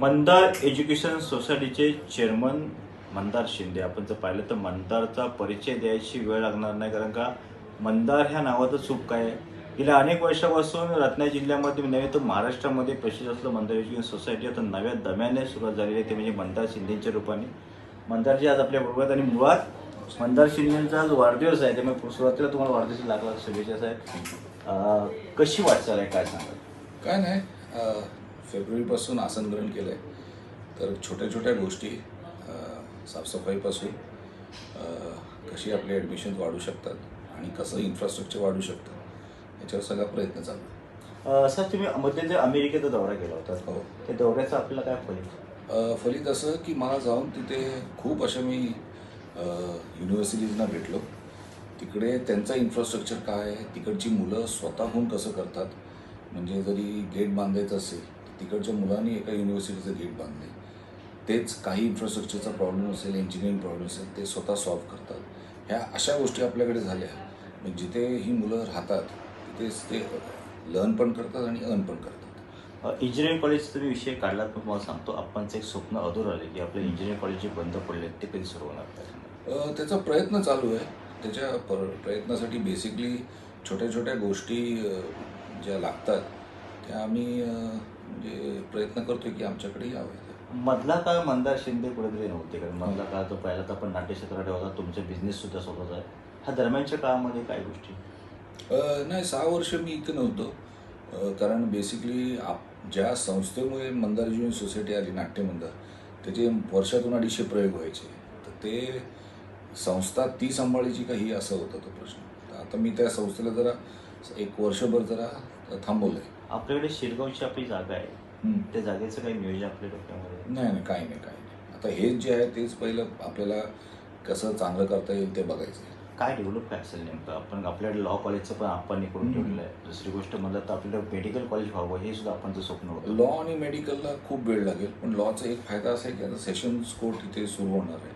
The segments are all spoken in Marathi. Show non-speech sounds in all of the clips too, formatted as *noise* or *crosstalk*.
मंदार एज्युकेशन सोसायटीचे चेअरमन मंदार शिंदे. आपण जर पाहिलं तर मंदारचा परिचय द्यायची वेळ लागणार नाही कारण का मंदार ह्या नावाचं चूक काय आहे. गेल्या अनेक वर्षापासून रत्नागिरी जिल्ह्यामध्ये नव्हे तर महाराष्ट्रामध्ये प्रसिद्ध असलं मंदार एज्युकेशन सोसायटी आता नव्या दम्याने सुरुवात झालेली आहे. ते म्हणजे मंदार शिंदेच्या रूपाने. मंदारजी आज आपल्या बरोबर आणि मुळात मंदार शिंदेचा आज वाढदिवस आहे. त्यामुळे सुरुवातीला तुम्हाला वाढदिवस लागला शुभेच्छा साहेब. कशी वाटचाल आहे? काय सांगा काय नाही. फेब्रुवारीपासून आसन ग्रहण केलं आहे तर छोट्या छोट्या गोष्टी साफसफाईपासून कशी आपले ॲडमिशन्स वाढू शकतात आणि कसं इन्फ्रास्ट्रक्चर वाढू शकतं याच्यावर सगळा प्रयत्न चालू आहे. सर तुम्ही मध्यंतरी अमेरिकेचा दौरा केला होता हो. त्या दौऱ्याचा आपल्याला काय फलित? फलित असं की मला जाऊन तिथे खूप अशा मी युनिव्हर्सिटीजना भेटलो. तिकडे त्यांचं इन्फ्रास्ट्रक्चर काय आहे तिकडची मुलं स्वतःहून कसं करतात म्हणजे जरी गेट बांधायचं असेल तिकडच्या मुलांनी एका युनिव्हर्सिटीचं गेट बांधले तेच काही इन्फ्रास्ट्रक्चरचा प्रॉब्लेम असेल इंजिनिअरिंग प्रॉब्लेम असेल ते स्वतः सॉल्व्ह करतात. ह्या अशा गोष्टी आपल्याकडे झाल्या. म्हणजे जिथे ही मुलं राहतात तिथेच ते लर्न पण करतात आणि अर्न पण करतात. इंजिनिअरिंग कॉलेजचा तुम्ही विषय काढलात पण तुम्हाला सांगतो आपणचं एक स्वप्न अधूर आले की आपले इंजिनिअरिंग कॉलेज जे बंद पडले ते कधी सुरू होणार? त्याचा प्रयत्न चालू आहे. त्याच्या पर प्रयत्नासाठी बेसिकली छोट्या छोट्या गोष्टी ज्या लागतात त्या आम्ही म्हणजे प्रयत्न करतोय की आमच्याकडे याव्या मधला काळ मंदार शिंदे कुठेतरी नव्हते कारण मधला काळ तो पहिला तर आपण नाट्यक्षेत्रात होता तुमचा बिझनेस सुद्धा स्वतःचा आहे. ह्या दरम्यानच्या काळामध्ये काय गोष्टी? नाही सहा वर्ष मी इथे नव्हतो कारण बेसिकली आप ज्या संस्थेमुळे मंदार एज्युकेशन सोसायटी आली नाट्य मंदार त्याचे वर्षातून अडीचशे प्रयोग व्हायचे. तर ते संस्था ती सांभाळायची का ही असं होतं तो प्रश्न. आता मी त्या संस्थेला जरा एक वर्षभर जरा थांबवलं आहे आपल्याकडे शिरगावची आपली जागा आहे. त्या जागेचं काही नियोजन आपल्या डोक्यामध्ये नाही नाही काही नाही काही नाही. आता हेच जे आहे तेच पहिलं आपल्याला कसं चांगलं करता येईल ते बघायचं आहे. काय डेव्हलप काय असेल नेमकं? आपण आपल्याकडे लॉ कॉलेजचं पण आपण इकडून हम्म. ठेवलेलं आहे. दुसरी गोष्ट म्हणलं तर आपल्याला मेडिकल कॉलेज व्हावं हे सुद्धा आपणचं स्वप्न होतं लॉ आणि मेडिकलला खूप वेळ लागेल पण लॉचा एक फायदा असा आहे की आता सेशन्स कोर्ट इथे सुरू होणार आहे.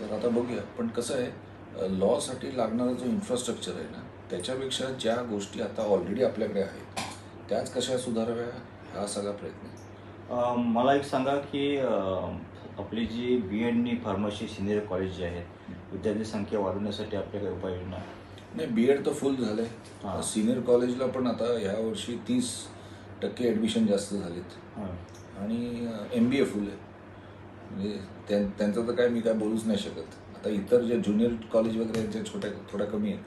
तर आता बघूया. पण कसं आहे लॉसाठी लागणारा जो इन्फ्रास्ट्रक्चर आहे ना त्याच्यापेक्षा ज्या गोष्टी आता ऑलरेडी आपल्याकडे आहेत त्याच कशा सुधाराव्या हा सगळा प्रयत्न मला एक सांगा की आपली जी बी एडनी फार्मसी सिनियर कॉलेज जे आहेत विद्यार्थी संख्या वाढवण्यासाठी आपल्या काही उपाययोजना नाही बी एड तर फुल झालं. आहे सिनियर कॉलेजला पण आता ह्या वर्षी तीस टक्के ॲडमिशन जास्त झालेत. आणि एम बी ए फुल आहे. म्हणजे त्यां त्यांचं तर काय मी काय बोलूच नाही शकत. आता इतर जे ज्युनियर कॉलेज वगैरे आहेत, जे छोट्या थोड्या कमी आहेत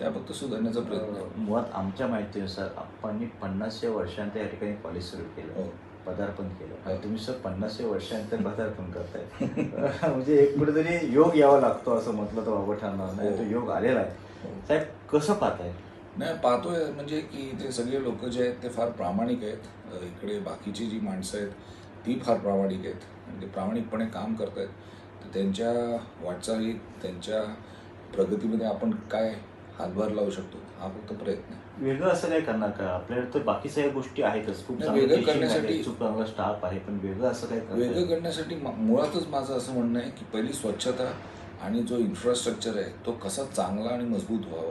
त्या फक्त सुधारण्याचा प्रयत्न. अं, मुळात आमच्या माहितीनुसार आपण पन्नासशे वर्षांत या ठिकाणी कॉलेज सुरू केलं हो. पदार्पण केलं हो. तुम्ही सर पन्नासशे वर्षांतर *laughs* पदार्पण करताय *laughs* म्हणजे एक कुठेतरी योग यावा लागतो असं म्हटलं तर बाबा ठरणार नाही हो. तो योग आलेला आहे हो. साहेब कसं पाहताय नाही पाहतोय म्हणजे की ते सगळे लोक जे आहेत ते फार प्रामाणिक आहेत इकडे बाकीची जी माणसं आहेत ती फार प्रामाणिक आहेत ते प्रामाणिकपणे काम करत आहेत तर त्यांच्या वाटचालीत त्यांच्या प्रगतीमध्ये आपण काय हातभार लावू शकतो. हा फक्त प्रयत्न. आहे वेगळं असं काय करणार का? आपल्याकडे तर बाकीच्या या गोष्टी आहेतच. खूप नाही, चांगलं वेगळं teaching करण्यासाठी- खूप चांगला स्टाफ आहे पण वेगळं असं काय करता वेगळं? करण्यासाठी मा- मुळातच माझं असं म्हणणं आहे की पहिली स्वच्छता आणि जो इन्फ्रास्ट्रक्चर आहे तो कसा चांगला आणि मजबूत व्हावा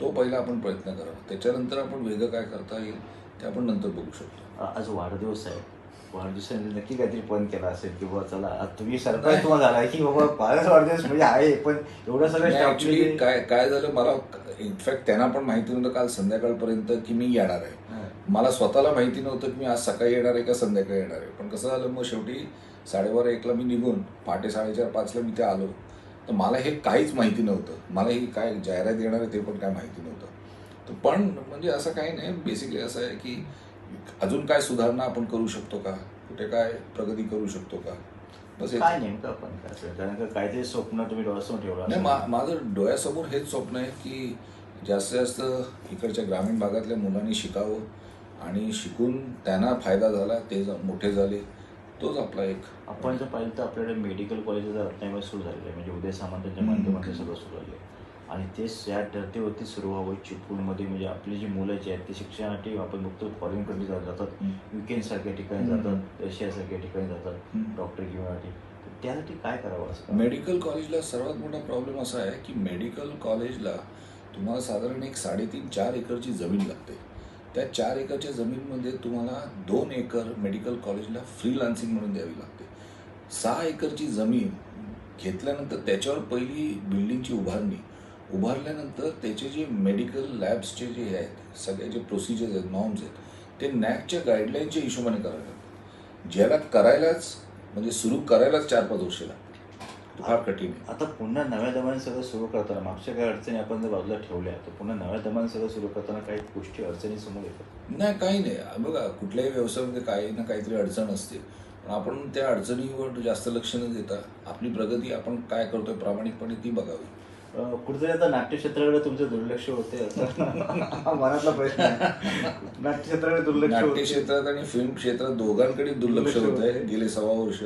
तो पहिला आपण प्रयत्न करावा. त्याच्यानंतर आपण वेगळं काय करता येईल ते आपण नंतर बघू शकतो. आज वाढदिवस आहे. वाढदिवसाने नक्की काहीतरी पण केला असेल की बाबा चला आज तुम्ही सरप्राईज तुम्हाला झाला की बाबा माझाच वाढदिवस म्हणजे आहे पण एवढं सगळं ऍक्च्युली काय काय झालं मला इनफॅक्ट त्यांना पण माहिती नव्हतं काल संध्याकाळपर्यंत की मी येणार आहे. मला स्वतःला माहिती नव्हतं की मी आज सकाळी येणार आहे का संध्याकाळी येणार आहे. पण कसं झालं मग शेवटी साडेबारा एकला मी निघून पहाटे साडेचार पाचला मी ते आलो. तर मला हे काहीच माहिती नव्हतं. मला ही काय जाहिरात येणार आहे ते पण काय माहिती नव्हतं. तर पण म्हणजे असं काही नाही. बेसिकली असं आहे की अजून काय सुधारणा आपण करू शकतो का कुठे काय प्रगती करू शकतो का बस. काय नेमकं आपण काय? कारण काहीतरी स्वप्न तुम्ही डोळ्यासमोर ठेवलं नाही माझं डोळ्यासमोर हेच स्वप्न आहे की जास्तीत जास्त इकडच्या ग्रामीण भागातल्या मुलांनी शिकावं आणि शिकून त्यांना फायदा झाला ते मोठे झाले तोच आपला एक आपण जर पाहिलं तर आपल्याकडे मेडिकल कॉलेज रत्नागिरी सुरू झालेलं आहे म्हणजे उदय सामंतांच्या. माध्यमातून सगळं सुरू झालं आणि तेच या धर्तीवरती सुरू व्हावं चिपळूणमध्ये. म्हणजे आपली जी मुलं जी आहेत ती शिक्षणासाठी आपण बघतो फॉरेन कंट्री जातात. युकेन सारख्या ठिकाणी. जातात रशियासारख्या ठिकाणी जातात. डॉक्टर तर त्यासाठी काय करावं असं? मेडिकल कॉलेजला सर्वात मोठा प्रॉब्लेम असा आहे की मेडिकल कॉलेजला तुम्हाला साधारण एक साडेतीन चार एकरची जमीन लागते. त्या चार एकरच्या जमीनमध्ये तुम्हाला दोन एकर मेडिकल कॉलेजला फ्रीलान्सिंग म्हणून द्यावी लागते. सहा एकरची जमीन घेतल्यानंतर त्याच्यावर पहिली बिल्डिंगची उभारणी उभारल्यानंतर त्याचे जे मेडिकल लॅब्सचे जे आहेत सगळे जे प्रोसिजर्स आहेत नॉर्म्स आहेत ते नॅकच्या गाईडलाईनच्या हिशोबाने करावे लागतात. ज्याला करायलाच म्हणजे सुरू करायलाच चार पाच वर्ष लागतात. फार कठीण आहे. आता पुन्हा नव्या दमाने सगळं सुरू करताना मागच्या काही अडचणी आपण जर बाजूला ठेवल्या तर पुन्हा नव्या दमाने सगळं सुरू करताना काही गोष्टी अडचणी समोर येतात? नाही काही नाही. बघा कुठल्याही व्यवसायामध्ये काही ना काहीतरी अडचण असते. पण आपण त्या अडचणीवर जास्त लक्ष न देता आपली प्रगती आपण काय करतोय प्रामाणिकपणे ती बघावी. कुठेतरी आता नाट्यक्षेत्राकडे तुमचं दुर्लक्ष होते हा मनातला प्रश्न आहे. नाट्यक्षेत्राकडे दुर्लक्ष नाट्य होते. क्षेत्रात आणि फिल्म क्षेत्रात दोघांकडे दुर्लक्ष दुर्लक्ष होत आहे होतंय. गेले सव्वा वर्ष.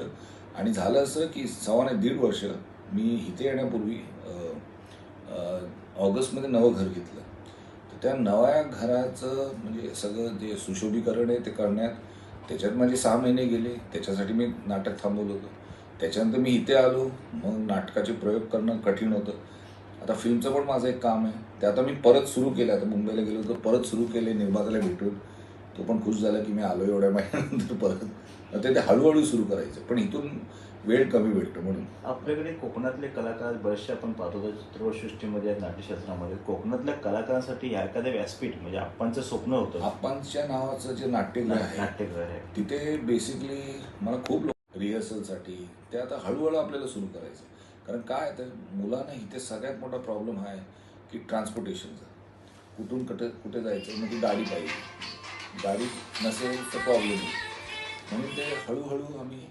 आणि झालं असं की सव्वा नाही दीड वर्ष मी इथे येण्यापूर्वी अं, अं, ऑगस्टमध्ये नवं घर घेतलं. तर त्या नव्या घराचं म्हणजे सगळं जे सुशोभीकरण आहे ते करण्यात त्याच्यात माझे सहा महिने गेले. त्याच्यासाठी मी नाटक थांबवलं होतं. त्याच्यानंतर मी इथे आलो. मग नाटकाचे प्रयोग करणं कठीण होतं. आता फिल्मचं पण माझं एक काम आहे. ते आता मी परत सुरू केलं आता मुंबईला गेलो होतो परत सुरू केले निर्मात्याला भेटून. तो पण खुश झाला की मी आलो एवढ्या महिन्यानंतर परत. आता ते हळूहळू सुरू करायचं. पण इथून वेळ कमी भेटतो म्हणून. आपल्याकडे कोकणातले कलाकार बरेचसे आपण पाहतो तर चित्रपटसृष्टीमध्ये नाट्यशास्त्रामध्ये कोकणातल्या कलाकारांसाठी ह्या एखाद्या व्यासपीठ म्हणजे आपणचं स्वप्न होतं. आप्पांच्या नावाचं जे नाट्यगृह आहे नाट्यगृह आहे. तिथे बेसिकली मला खूप लोक रिहर्सलसाठी ते आता हळूहळू आपल्याला सुरू करायचं. कारण काय आहे तर मुलांना इथे सगळ्यात मोठा प्रॉब्लेम हा आहे की ट्रान्सपोर्टेशनचा कुठून कुठे कुठे जायचं? म्हणजे गाडी पाहिजे. गाडी नसेल तर प्रॉब्लेम म्हणून ते हळूहळू आम्ही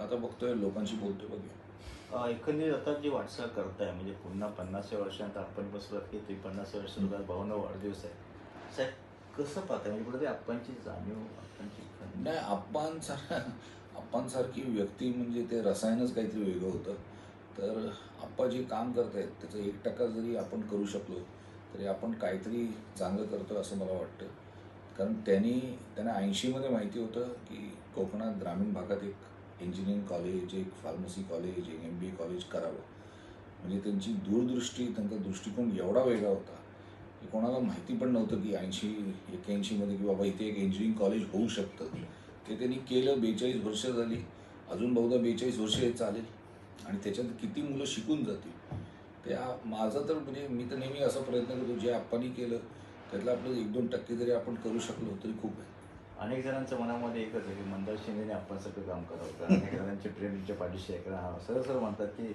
आता बघतोय लोकांशी बोलतोय बघूया. एकंदरीत आता जी वाटचाल करताय म्हणजे पुन्हा पन्नासव्या वर्षानंतर आपण केली तुम्ही पन्नासव्या वर्ष सुरुवात भावना वाढदिवस आहे. साहेब कसं पाहताय? म्हणजे कुठे आपणची जाणीव आपणची? नाही आप्पांसार आप्पांसारखी व्यक्ती म्हणजे ते रसायनच काहीतरी वेगळं होतं. तर आप्पा जे काम करत आहेत त्याचं एक टक्का जरी आपण करू शकलो तरी आपण काहीतरी चांगलं करतो असं मला वाटतं. कारण त्यांनी त्यांना ऐंशीमध्ये माहिती होतं की कोकणात ग्रामीण भागात एक इंजिनिअरिंग कॉलेज एक फार्मसी कॉलेज एक एम बी ए कॉलेज करावं. म्हणजे त्यांची दूरदृष्टी त्यांचा दृष्टिकोन एवढा वेगळा होता की कोणाला माहिती पण नव्हतं की ऐंशी एक्याऐंशीमध्ये की बाबा इथे एक इंजिनिअरिंग कॉलेज होऊ शकतं. ते त्यांनी केलं बेचाळीस वर्ष झाली. अजून बहुधा बेचाळीस वर्ष हे चालेल. आणि त्याच्यात किती मुलं शिकून जातील. ते माझं तर म्हणजे मी तर नेहमी असा प्रयत्न करतो जे आपण केलं त्यातलं आपलं एक दोन टक्के जरी आपण करू शकलो तरी खूप आहे. अनेक जणांच्या मनामध्ये एकच आहे की मंदार शिंदेने आपण सगळं काम करावं अनेक *laughs* जणांचे प्रेमच्या पाठीशी कारण हा सरळ सरळ म्हणतात की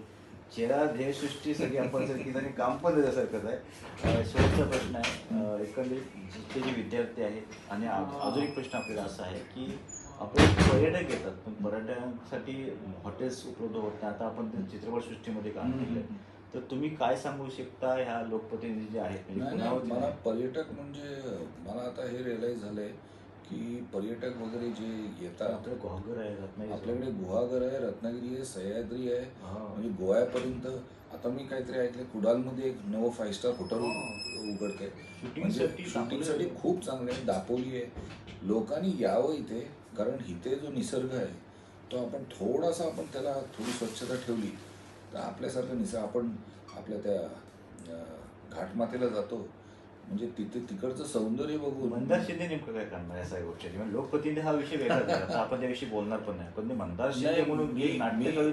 चेहरा ध्येयसृष्टी सगळी आपण जर की त्यांनी काम पण त्याच्यासारखंच आहे. शेवटचा प्रश्न आहे. एकंदरीत जिथे जे विद्यार्थी आहेत आणि अजून एक प्रश्न आपल्याला असा आहे की आपले पर्यटक येतात पण पर्यटकांसाठी हॉटेल्स उपलब्ध होत नाही. आता आपण ते चित्रपटसृष्टीमध्ये काम केलं तर तुम्ही काय सांगू शकता ह्या लोकप्रतिनिधी जे आहेत? म्हणजे मला पर्यटक म्हणजे मला आता हे रिअलाईज झालंय की पर्यटक वगैरे जे येतात आपलं घोगर आहे रत्नागिरी आपल्याकडे गुहागर आहे रत्नागिरी आहे सह्याद्री आहे. म्हणजे गोव्यापर्यंत आता मी काहीतरी ऐकलं कुडालमध्ये एक नवं फाईव्ह स्टार हॉटेल उघडतंय म्हणजे शूटिंगसाठी खूप चांगलं आहे. दापोली आहे. लोकांनी यावं इथे कारण इथे जो निसर्ग आहे तो आपण थोडासा आपण त्याला थोडी स्वच्छता ठेवली तर आपल्यासारखं निसर्ग आपण आपल्या त्या अं, घाटमातेला जातो. म्हणजे तिथे तिकडचं सौंदर्य बघून मंदार शिंदे नेमकं काय करणार या सगळ्या गोष्टी? म्हणजे लोकप्रतिनिधी हा विषय वेगळा आपण त्याविषयी बोलणार पण नाही. पण मंदार शिंदे म्हणून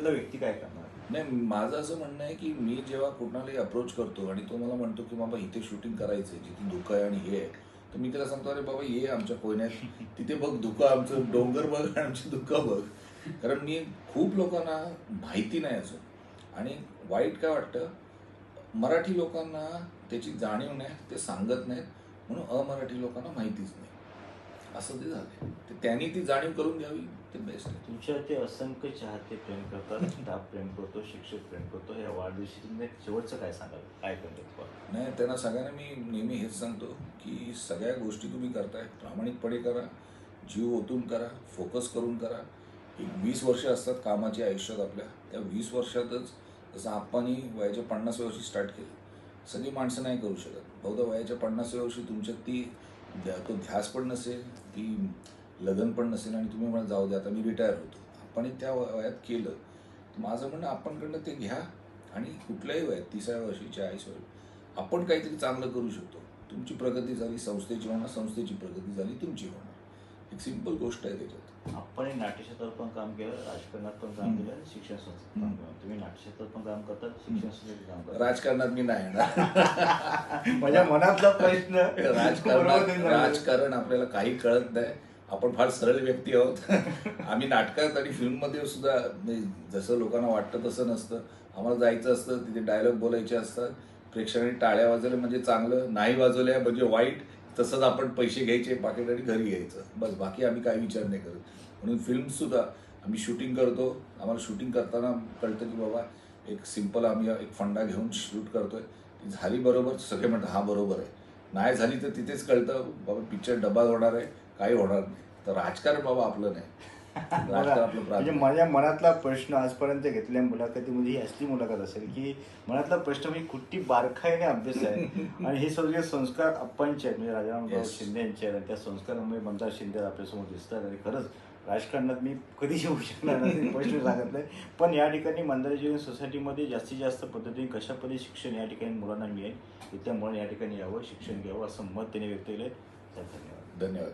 व्यक्ती काय करणार? नाही माझं असं म्हणणं आहे की मी जेव्हा कुणालाही अप्रोच करतो आणि तो मला म्हणतो की बाबा इथे शूटिंग करायचं आहे जिथे धुकं आहे आणि हे आहे तर मी त्याला सांगतो अरे बाबा ये आमच्या कोयन्यात तिथे बघ धुकं आमचं डोंगर बघ आणि आमची धुकं बघ. कारण मी खूप लोकांना माहिती नाही अजून. आणि वाईट काय वाटतं? मराठी लोकांना त्याची जाणीव नाही ते सांगत नाहीत म्हणून अमराठी लोकांना माहितीच नाही. असं ते झालं तर त्यांनी ती जाणीव करून घ्यावी ते बेस्ट आहे. तुमच्या ते असंख्य चाहते प्रेम करतात स्टाफ प्रेम करतो शिक्षक प्रेम करतो या वाढदिवशी तुम्ही शेवटचं काय सांगाल? काय करतात नाही त्यांना सगळ्यांना मी नेहमी हेच सांगतो की सगळ्या गोष्टी तुम्ही करताय. प्रामाणिकपणे करा जीव ओतून करा फोकस करून करा. एक वीस वर्ष असतात कामाची आयुष्यात आपल्या. त्या वीस वर्षातच जसं आप्पानी वयाच्या पन्नासव्या वर्षी स्टार्ट केलं. सगळी माणसं नाही करू शकत. बहुधा वयाच्या पन्नासव्या वर्षी तुमच्यात ती तो ध्यास पण नसेल ती लगन पण नसेल आणि तुम्ही म्हणा जाऊ द्या आता मी रिटायर होतो. आपण त्या वयात केलं. तर माझं म्हणणं आपणकडनं ते घ्या आणि कुठल्याही वयात तिसऱ्या वर्षी चाळीस वर्ष आपण काहीतरी चांगलं करू शकतो. तुमची प्रगती झाली संस्थेची होणार संस्थेची प्रगती झाली तुमची होणार एक सिंपल गोष्ट आहे त्याच्यात. आपण नाट्यक्षेत्रात पण काम केलं राजकारणात पण काम. केलं शिक्षण संस्थेत हम्म. केलं. तुम्ही नाट्यक्षेत्रात पण काम करतात शिक्षण संस्थेत काम करतात राजकारणात मी नाही येणार. *laughs* माझ्या मनातला प्रश्न. म्हणाले. राजकारण आपल्याला काही कळत नाही. आपण फार सरळ व्यक्ती आहोत. *laughs* आम्ही नाटकात आणि फिल्ममध्ये सुद्धा म्हणजे जसं लोकांना वाटतं तसं नसतं. आम्हाला जायचं असतं तिथे डायलॉग बोलायचे असतात. प्रेक्षकांनी टाळ्या वाजवल्या म्हणजे चांगलं नाही वाजवल्या म्हणजे वाईट. तसंच आपण पैसे घ्यायचे पाकिट आणि घरी यायचं बस बाकी आम्ही काही विचार नाही करत. म्हणून फिल्मसुद्धा आम्ही शूटिंग करतो. आम्हाला शूटिंग करताना कळतं की बाबा एक सिंपल आम्ही एक फंडा घेऊन शूट करतोय. ती झाली बरोबर सगळे म्हणतात हा बरोबर आहे. नाही झाली तर तिथेच कळतं बाबा पिक्चर डबा होणार आहे काही होणार नाही. तर राजकारण बाबा आपलं नाही. म्हणजे. माझ्या मनातला प्रश्न आजपर्यंत घेतलेल्या मुलाखतीमध्ये ही असली मुलाखत असेल की मनातला प्रश्न म्हणजे कुठली बारकाईने अभ्यास आहे? *laughs* आणि हे सगळे संस्कार अप्पांचे आहेत म्हणजे राजारामराव. शिंदे यांचे आहेत आणि त्या संस्कारामुळे मंदार शिंदे आपल्यासमोर दिसतात आणि खरंच राजकारणात मी कधी येऊ शकणार नाही प्रश्न सांगत नाही. पण या ठिकाणी मंदार जीवन सोसायटीमध्ये जास्तीत जास्त पद्धतीने कशा पद्धती शिक्षण या ठिकाणी मुलांना मिळेल? मुलांना या ठिकाणी यावं शिक्षण घ्यावं असं मत त्यांनी व्यक्त केलं धन्यवाद. धन्यवाद.